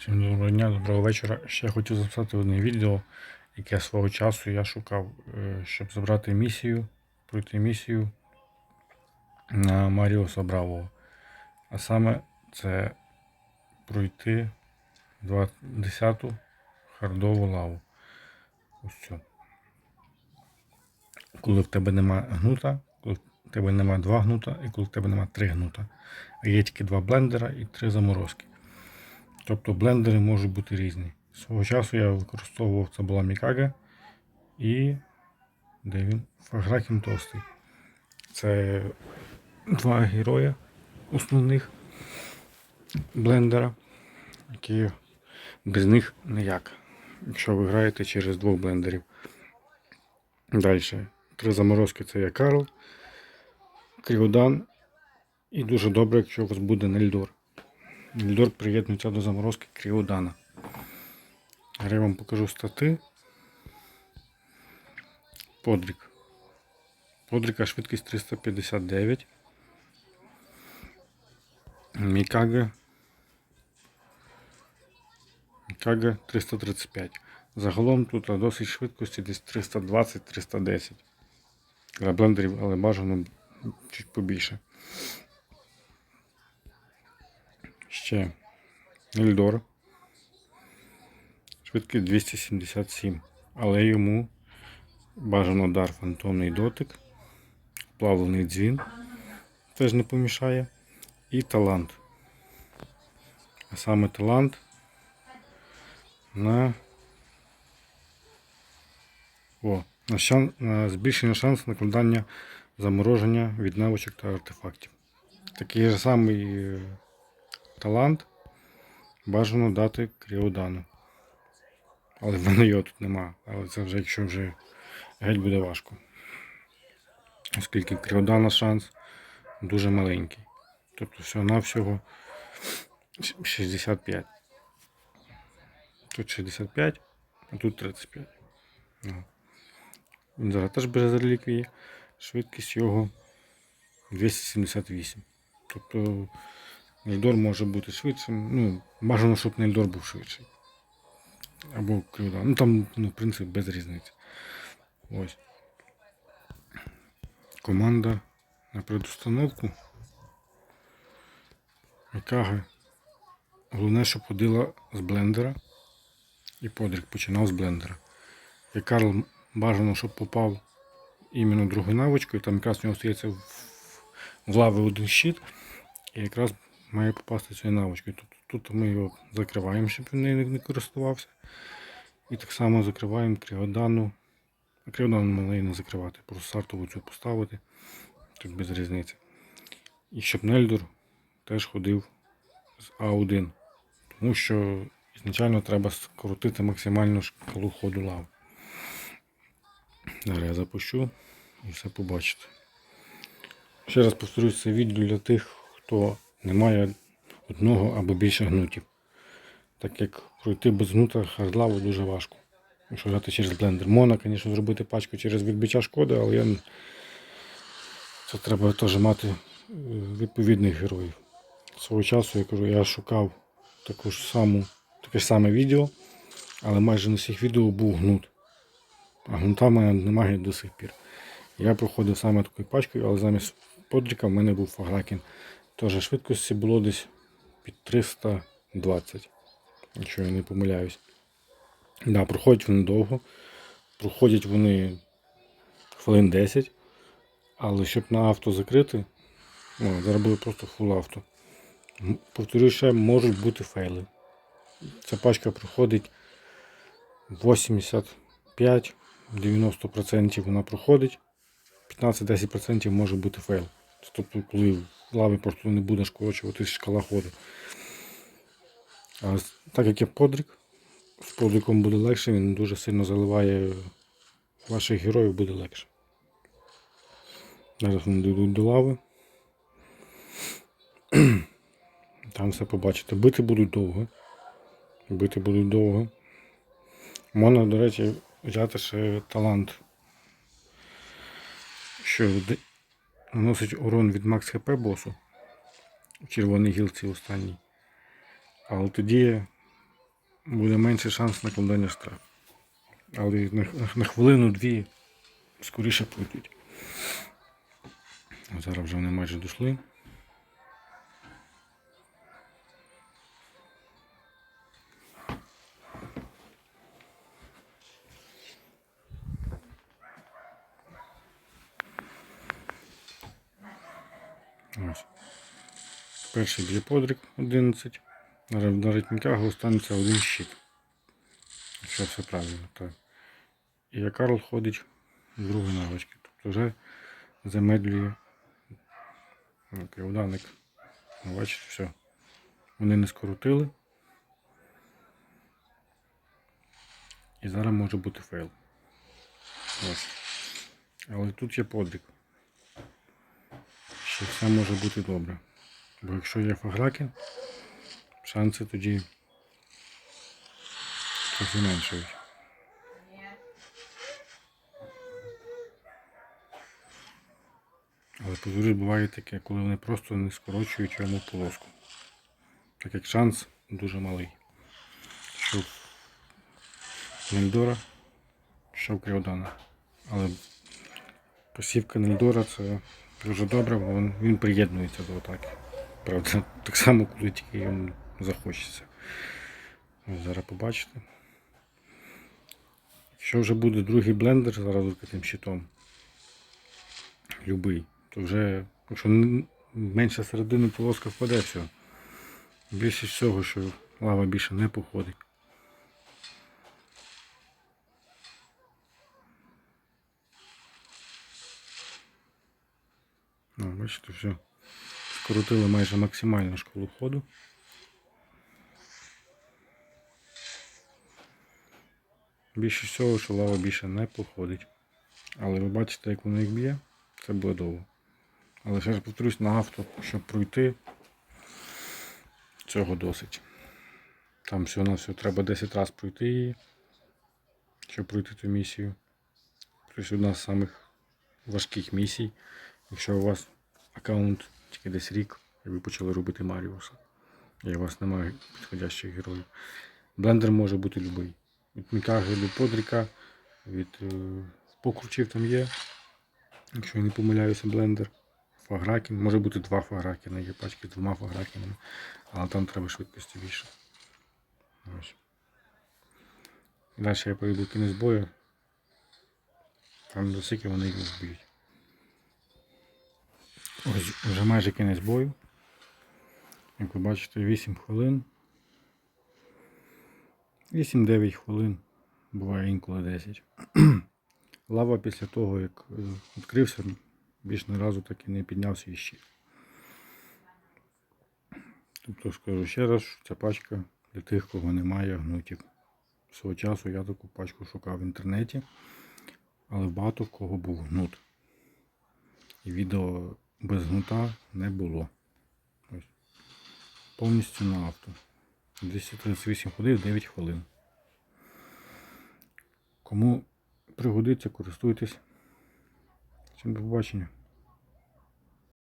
Всім доброго дня, доброго вечора. Ще хотів записати одне відео, яке свого часу я шукав, е, щоб забрати місію, пройти місію на Маріуса Бравого. А саме це пройти 20-ту хардову лаву. Ось цю. Коли в тебе нема гнута, коли в тебе нема два гнута і коли в тебе нема три гнута. А є тільки два блендера і три заморозки. Тобто блендери можуть бути різні. Свого часу я використовував це була Мікага і де він? Фагракін Толстий. Це два герої основних блендера, які без них ніяк. Якщо ви граєте через двох блендерів. Далі. Три заморозки це є Карл, Кріодан. І дуже добре, якщо у вас буде Нельдор. Нельдор приєднується до заморозки Кріодана. Я вам покажу стати. Подрік. Подріка швидкість 359. Мікага. Мікага 335. Загалом тут досить швидкості десь 320-310. Для блендерів, але бажано чуть побільше. Ще Ельдор. Швидкість 277. Але йому бажано дар фантомний дотик, плавлений дзвін теж не помішає. І талант. А саме талант на о, на, шан, на збільшення шансу накладання замороження від навичок та артефактів. Такий же самий е, талант бажано дати кріодану. Але в мене його тут нема. Але це вже якщо вже геть буде важко. Оскільки кріодана шанс дуже маленький. Тобто всього-навсього 65. Тут 65, а тут 35. Ну. Він зараз теж без реліквії. Швидкість його 278. Тобто Нельдор може бути швидшим. Ну, бажано, щоб Нельдор був швидший. Або Крюда. Ну там, ну, в принципі, без різниці. Ось. Команда на предустановку. Мікаги. Головне, щоб ходила з блендера. І подрік починав з блендера. І Карл бажано, щоб попав іменно другою навичкою. Там якраз в нього стається в лави один щит. І якраз має попасти цією навичкою. Тут, тут ми його закриваємо, щоб він нею не користувався. І так само закриваємо кріодану. А кріодану і не закривати, просто стартову цю поставити. Тут без різниці. І щоб Нельдор теж ходив з А1. Тому що ізначально треба скоротити максимальну шкалу ходу лави. Зараз я запущу і все побачите. Ще раз повторюсь, це відео для тих, хто не має одного або більше гнутів. Так як пройти без гнута хардлаву дуже важко. Якщо грати через блендер. Можна, звісно, зробити пачку через відбиття шкоди, але я... це треба теж мати е, відповідних героїв. Свого часу я кажу, я шукав таку ж саму, таке ж саме відео, але майже на всіх відео був гнут. А гнута в мене немає до сих пір. Я проходив саме такою пачкою, але замість подріка в мене був фагракін. Теж швидкості було десь під 320, якщо я не помиляюсь. Да, проходять вони довго. Проходять вони хвилин 10. Але щоб на авто закрити, ну, зараз просто фул авто. Повторюю ще, можуть бути фейли. Ця пачка проходить 85-90% вона проходить. 15-10% може бути фейл. Тобто, коли в лаві просто не буде скорочуватись шкала ходу. А так як є подрік, з подріком буде легше, він дуже сильно заливає ваших героїв, буде легше. Зараз вони дійдуть до лави. Там все побачите. Бити будуть довго. Бити будуть довго. Можна, до речі, взяти ще талант, що наносить урон від макс хп босу. в червоній гілці останній. Але тоді буде менший шанс накладання штрафу. Але на, на хвилину-дві скоріше пройдуть. Зараз вже вони майже дійшли. Ось. Перший б'є подрік 11. На на останеться один щит. Якщо все правильно, так. І як Карл ходить з другої навички. Тобто вже замедлює кривданик. Ну, Бачите, все. Вони не скоротили. І зараз може бути фейл. Ось. Але тут є подвиг. Що все може бути добре. Бо якщо є фаграки, шанси тоді трохи меншають. Але повторюсь, буває таке, коли вони просто не скорочують йому полоску. Так як шанс дуже малий. Що в Нельдора, що в Кріодана. Але посівка Нельдора це дуже добре, бо він, він приєднується до атаки. Правда, так само, коли тільки йому захочеться. Ось зараз побачите. Якщо вже буде другий блендер зараз з таким щитом, любий, то вже, якщо менше середини полоска впаде, все. Більше всього, що лава більше не походить. Бачите, все. Скоротили майже максимальну школу ходу. Більше всього, що лава більше не походить. Але ви бачите, як воно їх б'є, це буде довго. Але ще раз повторюсь, на авто, щоб пройти, цього досить. Там всього на все треба 10 разів пройти її, щоб пройти ту місію. Тобто одна з самих важких місій. Якщо у вас аккаунт тільки десь рік, і ви почали робити Маріуса, і у вас немає підходящих героїв. Блендер може бути будь-який. Від Мікаги до Подріка, від е, покручів там є. Якщо я не помиляюся, блендер. Фагракін. Може бути два фагракіна, є пачки з двома фагракінами, але там треба швидкості більше. Ось. Далі я поїду кінець бою. Там до скільки вони їх вб'ють. Ось вже майже кінець бою. Як ви бачите, 8 хвилин. 8-9 хвилин, буває інколи 10. Лава після того, як е, відкрився, більш ні разу так і не піднявся іще. Тобто скажу ще раз, ця пачка для тих, кого немає гнутів. Свого часу я таку пачку шукав в інтернеті, але багато в кого був гнут. І відео без гнута не було. Ось. Повністю на авто. 238 ходив 9 хвилин. Кому пригодиться, користуйтесь. Всім до побачення.